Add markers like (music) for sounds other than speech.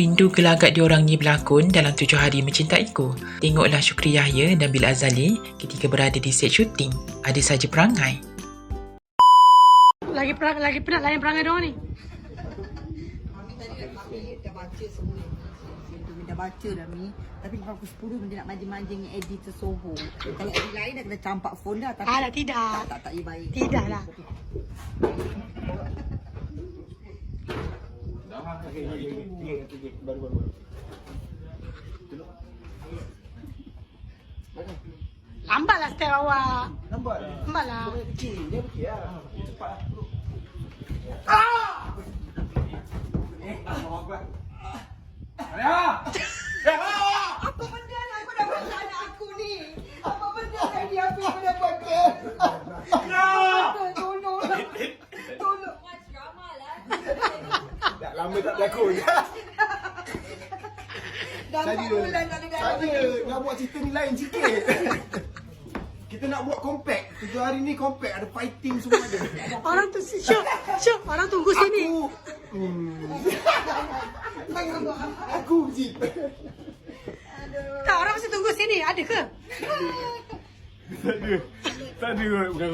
rindu gelagat diorang ni berlakon dalam tujuh hari mencintaiku. Tengoklah Syukri Yahya dan Bil Azali ketika berada di set syuting. Ada saja perangai. Lagi perang, lagi penat layan perangai dia orang ni. dah baca semua Dia dah baca dah Mi Tapi lepas pukul 10 Dia nak manjing-manjing editor Soho Kalau edit lain dah kena campak phone dah Tapi Ah, tidak. Tak, tak, tak, ya baik Tidak lah. Lambat lah step awak. Nampak? Lambat lah. Kecil, dia okey lah. Cepat lah. Apa? Benda lah kau dah buat anak aku ni. Apa benda yang dia apa kau dah buat ke? Tolong. Tolong lama tak berlakon. Dah 4 bulan tak ada Saya nak buat cerita ni lain sikit. (laughs) Kita nak buat compact. Tujuh hari ni compact. Ada fighting semua ada. (laughs) Orang tu syuk, syuk. Orang tunggu sini. Aku... Hmm. (laughs) Aku Jin. Tak, orang mesti tunggu sini. Ada ke? Tak ada. Tak ada. Bukan